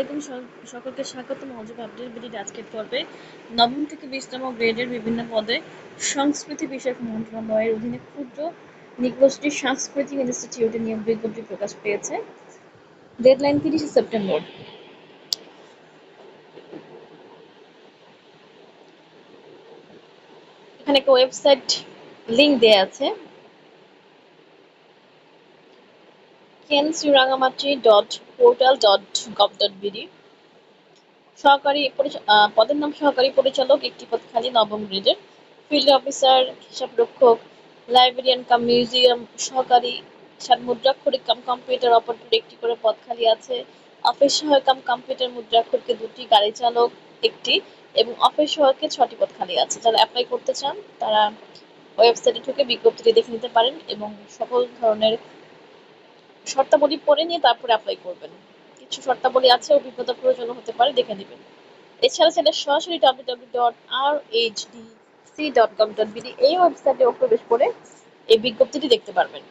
আলাইকুম সকলকে স্বাগত মহাজব আপডেট বিডির আজকের পর্বে নবম থেকে বিশতম গ্রেডের বিভিন্ন পদে সংস্কৃতি বিষয়ক মন্ত্রণালয়ের অধীনে ক্ষুদ্র নিগোষ্ঠী সাংস্কৃতিক ইনস্টিটিউটে নিয়োগ বিজ্ঞপ্তি প্রকাশ পেয়েছে। ডেডলাইন তিরিশে সেপ্টেম্বর এখানে একটা ওয়েবসাইট লিংক দেয়া আছে। কেনসিরাঙ্গামাটি dot portal dot gov dot BD. সহকারী পদের নাম সহকারী পরিচালক একটি পদ খালি নবম গ্রেডের। ফিল্ড অফিসার, হিসাবরক্ষক, লাইব্রেরিয়ান কাম মিউজিয়াম সহকারী সাত মুদ্রাক্ষরিক কাম কম্পিউটার অপারেটর একটি করে পদ খালি আছে। অফিস সহায়ক কাম কম্পিউটার মুদ্রাক্ষরকে দুটি গাড়ি চালক একটি এবং অফিস সহায়কে ছটি পদ খালি আছে। যারা অ্যাপ্লাই করতে চান, তারা ওয়েবসাইটে ঢুকে বিজ্ঞপ্তিটি দেখে নিতে পারেন এবং সকল ধরনের শর্তাবলী পড়ে নিয়ে তারপরে অ্যাপ্লাই করবেন। কিছু শর্তাবলী আছে, অভিজ্ঞতা প্রয়োজন হতে পারে, দেখে নেবেন। এছাড়া সেটা সরাসরি বিডি এই ওয়েবসাইটে প্রবেশ করে এই বিজ্ঞপ্তিটি দেখতে পারবেন।